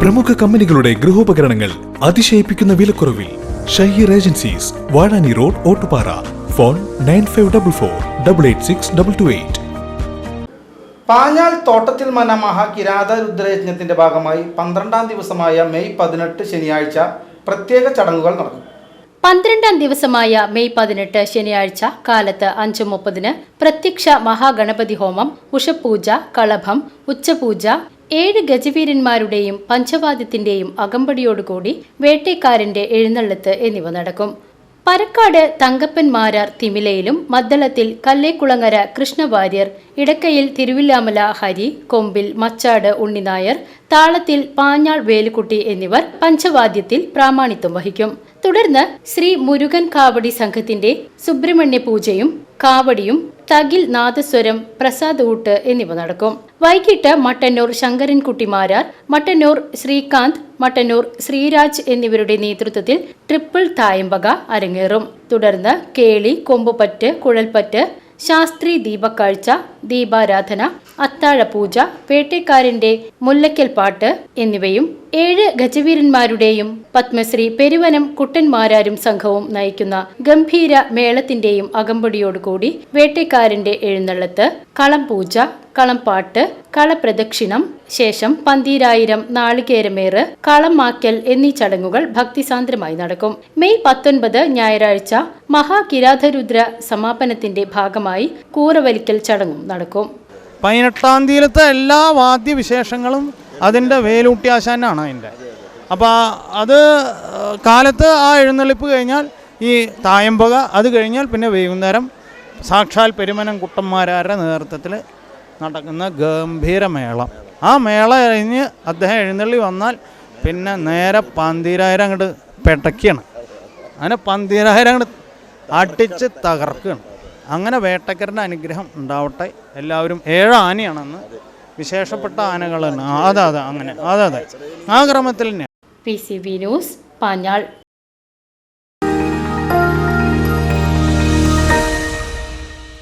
പ്രമുഖ കമ്പനികളുടെ ഗൃഹോപകരണങ്ങൾ അതിശയിപ്പിക്കുന്ന വിലക്കുറവിൽ Shaheer agencies Vazhani road Ottupara. Phone nine five double four double eight six double two eight. Panjal തോട്ടത്തിൽ മന മഹാകിരാത രുദ്രയജ്ഞത്തിന്റെ ഭാഗമായി പന്ത്രണ്ടാം ദിവസമായ മെയ് പതിനെട്ട് ശനിയാഴ്ച പ്രത്യേക ചടങ്ങുകൾ നടന്നു പന്ത്രണ്ടാം ദിവസമായ മെയ് പതിനെട്ട് ശനിയാഴ്ച കാലത്ത് അഞ്ച് മുപ്പതിന് പ്രത്യക്ഷ മഹാഗണപതി ഹോമം ഉഷപൂജ കളഭം ഉച്ചപൂജ ഏഴ് ഗജവീരന്മാരുടെയും പഞ്ചവാദ്യത്തിന്റെയും അകമ്പടിയോടുകൂടി വേട്ടക്കാരന്റെ എഴുന്നള്ളത്ത് എന്നിവ നടക്കും. പരക്കാട് തങ്കപ്പൻ മാരാർ തിമിലയിലും മദ്ദളത്തിൽ കല്ലേക്കുളങ്ങര കൃഷ്ണവാര്യർ ഇടക്കയിൽ തിരുവില്ലാമല ഹരി കൊമ്പിൽ മച്ചാട് ഉണ്ണിനായർ താളത്തിൽ പാഞ്ഞാൾ വേലുക്കുട്ടി എന്നിവർ പഞ്ചവാദ്യത്തിൽ പ്രാമാണിത്വം വഹിക്കും. തുടർന്ന് ശ്രീ മുരുകൻ കാവടി സംഘത്തിന്റെ സുബ്രഹ്മണ്യ പൂജയും കാവടിയും തകിൽ നാദസ്വരം പ്രസാദ് ഊട്ട് എന്നിവ നടക്കും. വൈകിട്ട് മട്ടന്നൂർ ശങ്കരൻകുട്ടിമാരാർ മട്ടന്നൂർ ശ്രീകാന്ത് മട്ടന്നൂർ ശ്രീരാജ് എന്നിവരുടെ നേതൃത്വത്തിൽ ട്രിപ്പിൾ തായമ്പക അരങ്ങേറും. തുടർന്ന് കേളി കൊമ്പുപറ്റ് കുഴൽപ്പറ്റ് ശാസ്ത്രി ദീപക്കാഴ്ച ദീപാരാധന അത്താഴപൂജ വേട്ടക്കാരന്റെ മുല്ലക്കൽ പാട്ട് എന്നിവയും ഏഴ് ഗജവീരന്മാരുടെയും പത്മശ്രീ പെരുവനം കുട്ടന്മാരാരും സംഘവും നയിക്കുന്ന ഗംഭീര മേളത്തിന്റെയും അകമ്പടിയോടുകൂടി വേട്ടക്കാരന്റെ എഴുന്നള്ളത്ത് കളം പൂജ കളംപാട്ട് കളപ്രദക്ഷിണം ശേഷം പന്തീരായിരം നാളികേരമേറ് കളമാക്കൽ എന്നീ ചടങ്ങുകൾ ഭക്തിസാന്ദ്രമായി നടക്കും. മെയ് പത്തൊൻപത് ഞായറാഴ്ച മഹാകിരാതരുദ്ര സമാപനത്തിന്റെ ഭാഗമായി കൂറവലിക്കൽ ചടങ്ങും നടക്കും. പതിനെട്ടാം തീയതിയിലത്തെ എല്ലാ വാദ്യവിശേഷങ്ങളും അതിന്റെ വേലൂട്ടിയാശാനാണ് അതിന്റെ. അപ്പോൾ അത് കാലത്ത് ആ എഴുന്നള്ളിപ്പ് കഴിഞ്ഞാൽ ഈ തായമ്പക അത് കഴിഞ്ഞാൽ പിന്നെ വൈകുന്നേരം സാക്ഷാൽ പെരുമനം കുട്ടന്മാരാരുടെ നേതൃത്വത്തിൽ നടക്കുന്ന ഗംഭീര മേള. ആ മേള കഴിഞ്ഞ് അദ്ദേഹം എഴുന്നള്ളി വന്നാൽ പിന്നെ നേരെ പന്തീരായിരം അങ്ങോട്ട് പെട്ടക്കിയാണ് അങ്ങനെ പന്തീരായിരം അങ്ങോട്ട് അടിച്ച് തകർക്കുകയാണ് അങ്ങനെ വേട്ടക്കരുടെ അനുഗ്രഹം ഉണ്ടാവട്ടെ. എല്ലാവരും ഏഴ് ആനയാണെന്ന് വിശേഷപ്പെട്ട തന്നെ അതെ അതെ അങ്ങനെ. അതെ അതെ. ആ ക്രമത്തിൽ തന്നെ. P C B news Panjal.